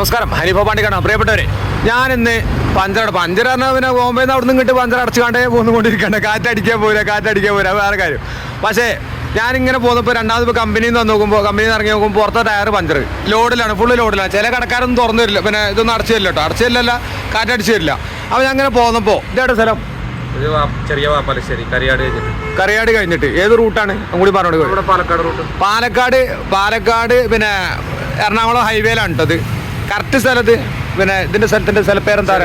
നമസ്കാരം. ഹനീഫ പാണ്ടിക്കാണ് പ്രിയപ്പെട്ടവരെ ഞാൻ ഇന്ന് പഞ്ചർ പഞ്ചർ പറഞ്ഞാൽ പിന്നെ ബോംബെ നിന്ന് അവിടെ നിന്ന് ഇങ്ങോട്ട് അടച്ചു കണ്ടേ പോന്നുകൊണ്ടിരിക്കണ്ട കാറ്റടിക്കാൻ പോരാ കാറ്റടിക്കാൻ പോരാ വേറെ കാര്യം. പക്ഷേ ഞാനിങ്ങനെ പോന്നപ്പോൾ രണ്ടാമത് ഇപ്പോൾ കമ്പനിയിൽ നിന്ന് നോക്കുമ്പോൾ കമ്പനിയിൽ നിന്ന് ഇറങ്ങി നോക്കുമ്പോൾ പുറത്തെ ടയർ പഞ്ചർ. ലോഡിലാണ് ഫുള്ള് ലോഡിലാണ് ചില കടക്കാരൊന്നും തുറന്നു തരില്ല പിന്നെ ഇതൊന്നും അടച്ചു തരില്ല കേട്ടോ. അടച്ചു തരില്ല കാറ്റടിച്ചു തരില്ല. അപ്പോൾ ഞാൻ അങ്ങനെ പോന്നപ്പോൾ ഇതേടെ സ്ഥലം? ചെറിയ വാപ്പാലശ്ശേരി കരിയാട് കഴിഞ്ഞിട്ട്. കറിയാട് കഴിഞ്ഞിട്ട്. ഏത് റൂട്ടാണ്? കൂടി പറഞ്ഞോട് പാലക്കാട് റൂട്ട്. പാലക്കാട് പാലക്കാട് പിന്നെ എറണാകുളം ഹൈവേയിലാണ് കേട്ടോ ഇത്. കറക്റ്റ് സ്ഥലത്ത് പിന്നെ ഇതിന്റെ സ്ഥലത്തിന്റെ സ്ഥലപ്പേരെന്താ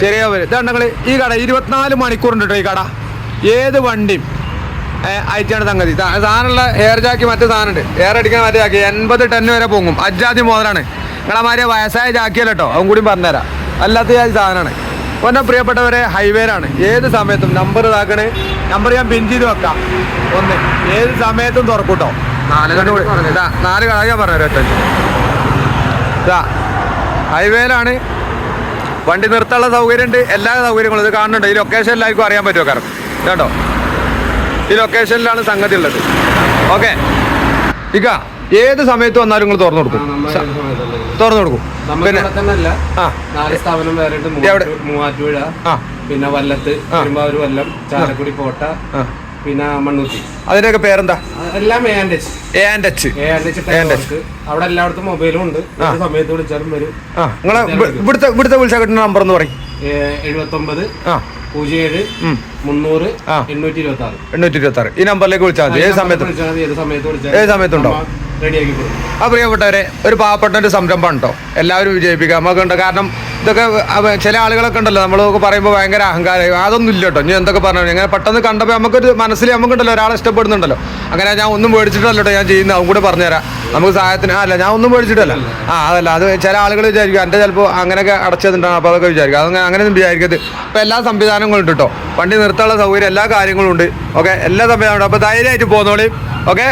ചെറിയ ഇതാണ്ടെ ഈ കട ഇരുപത്തിനാല് മണിക്കൂറുണ്ട് കേട്ടോ ഈ കട. ഏത് വണ്ടിയും. അയച്ചാണ് സംഗതി. സാധനമുള്ള എയർ ജാക്കി മറ്റേ സാധനമുണ്ട്. എയർ അടിക്കാൻ മറ്റേ ജാക്കി എൺപത് ടൺ വരെ പൊങ്ങും. അജാതി മോതലാണ് നിങ്ങളമാരെ വയസ്സായ ജാക്കിയല്ല കേട്ടോ. അതും കൂടി പറഞ്ഞുതരാം. അല്ലാത്ത സാധനമാണ്. ഒന്ന പ്രിയപ്പെട്ടവരെ ഹൈവേയിലാണ് ഏത് സമയത്തും നമ്പർ ഇതാക്കണേ. നമ്പർ ഞാൻ പിൻ ചെയ്ത് വെക്കാം. ഒന്ന്. ഏത് സമയത്തും തുറക്കൂട്ടോ. നാല് നാല് കളയാൻ പറഞ്ഞു ഒറ്റ ഇതാ ഹൈവേയിലാണ്. വണ്ടി നിർത്താനുള്ള സൗകര്യമുണ്ട്. എല്ലാ സൗകര്യങ്ങളും ഇത് കാണുന്നുണ്ട്. ഈ ലൊക്കേഷൻ എല്ലാവർക്കും അറിയാൻ പറ്റുമോ കാരണം? കേട്ടോ ഈ ലൊക്കേഷനിലാണ് സംഗതി ഉള്ളത് ഓക്കെ. ഇക്ക ഏത് സമയത്ത് വന്നാലും നിങ്ങൾ തുറന്നു കൊടുക്കും. തുറന്നു കൊടുക്കും. പിന്നെ? നാല് സ്ഥാപനം? മൂവാറ്റുപുഴ പിന്നെ വല്ലത്ത്. പെരുമ്പാവൂർ വല്ലം ചാലക്കുടി കോട്ട പിന്നെ മണ്ണൂത്തി അതിന്റെയൊക്കെ പേരെന്താ? എല്ലാം A and H A and H A and H അവിടെ എല്ലായിടത്തും മൊബൈലും ഉണ്ട്. സമയത്ത് വിളിച്ചാലും വരും. ആ നിങ്ങളെ ഇവിടുത്തെ ഇവിടുത്തെ വിളിച്ചാൽ കിട്ടുന്ന നമ്പർ എന്ന് പറയും. എഴുപത്തൊമ്പത് ആ. പൂജ്യം ഏഴ് മുന്നൂറ് എണ്ണൂറ്റി ഇരുപത്തി ആറ് എണ്ണൂറ്റി ഇരുപത്തി ആറ് ഈ നമ്പറിലേക്ക് വിളിച്ചാൽ മതി. ഏത് സമയത്ത് ഏത് സമയത്ത് ഏത് ഉണ്ടാവും. റെഡിയാക്കി ആ പ്രിയപ്പെട്ടവരെ ഒരു പാവപ്പെട്ട ഒരു സംരംഭം ഉണ്ടോ എല്ലാവരും വിജയിപ്പിക്കാം നമുക്കുണ്ട് കാരണം ഇതൊക്കെ ചില ആളുകളൊക്കെ ഉണ്ടല്ലോ നമ്മളൊക്കെ പറയുമ്പോൾ ഭയങ്കര അഹങ്കാരം. അതൊന്നും ഇല്ല കേട്ടോ. ഞാൻ എന്തൊക്കെ പറഞ്ഞു ഞാൻ പെട്ടെന്ന് കണ്ടപ്പോൾ നമുക്കൊരു മനസ്സിൽ നമുക്കുണ്ടല്ലോ ഒരാളെ ഇഷ്ടപ്പെടുന്നുണ്ടല്ലോ. അങ്ങനെ ഞാൻ ഒന്നും മേടിച്ചിട്ടല്ല ഞാൻ ചെയ്യുന്ന അതും കൂടെ പറഞ്ഞുതരാം. നമുക്ക് സഹായത്തിന് അല്ല ഞാൻ ഒന്നും മേടിച്ചിട്ടല്ല. ആ അതല്ല അത് ചില ആളുകൾ വിചാരിക്കും എന്റെ ചിലപ്പോൾ അങ്ങനെയൊക്കെ അടച്ചതുണ്ടാകും അപ്പോൾ അതൊക്കെ വിചാരിക്കും. അതങ്ങനെ അങ്ങനെയൊന്നും വിചാരിക്കരുത്. അപ്പോൾ എല്ലാ സംവിധാനങ്ങളും ഉണ്ട് കേട്ടോ. വണ്ടി നിർത്താനുള്ള സൗകര്യം എല്ലാ കാര്യങ്ങളും ഉണ്ട്. ഓക്കെ? എല്ലാ സംവിധാനവും ഉണ്ട്. അപ്പോൾ ധൈര്യമായിട്ട് പോകുന്നോളി ഓക്കെ?